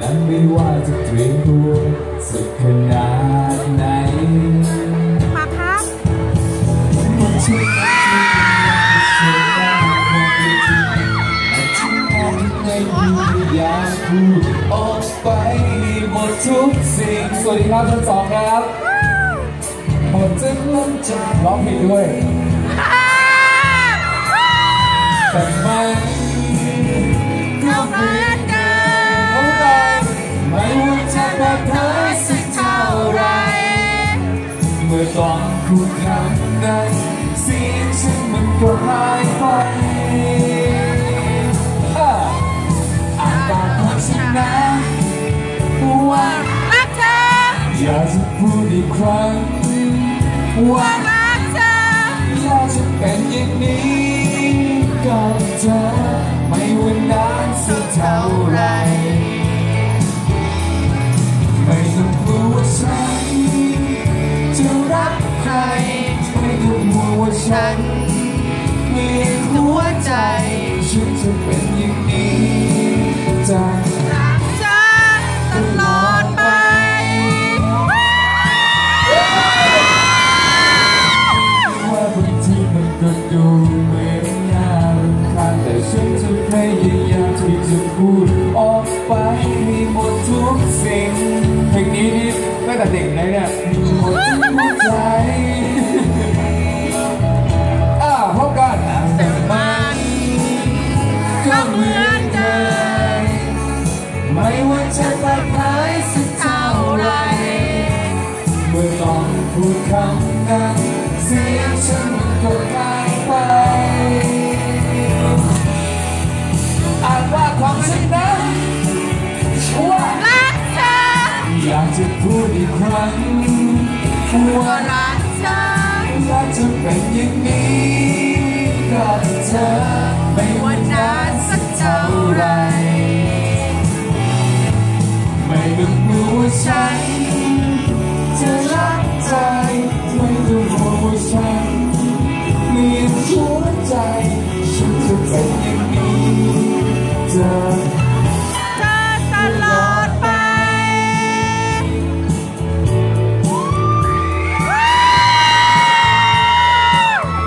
และไม่ว่าจะเตรียมตัวสักขนาดไหนมาครับมันช่วยให้ชีวิตมันเสียดายความเป็นจริงแต่ที่มองไม่ดีอยากพูดออกไปหมดทุกสิ่ง สวัสดีครับทั้งสองครับหมดจะมั่นใจร้องผิดด้วยแต่ เมื่อตอนพูดคำนั้นเสียงฉันมันก็หายไปอะอากของฉันนะว่ารักเธออยากจะพูดอีกครั้งว่ารักเธออยากจะเป็นอย่างนี้กับเธอไม่ว่านาน ฉันมีหัวใจฉันจะเป็นอย่างนี้จากรักเธอตลอดไป ว่าบางทีมันก็ดูเหมือนน่ารำคาญแต่ฉันจะพยายามที่จะพูดออกไปให้หมดทุกสิ่งเพลงนี้นี่ตั้งแต่เด็กเลยเนี่ยหมดทุกใจ อต้องพูดคำนั้นเสียงฉันมันก็หายไปอ่านว่าความฉันนั้นว่ารักเธออยากจะพูดอีกครั้งว่ารักเธออยากจะเป็นอย่างนี้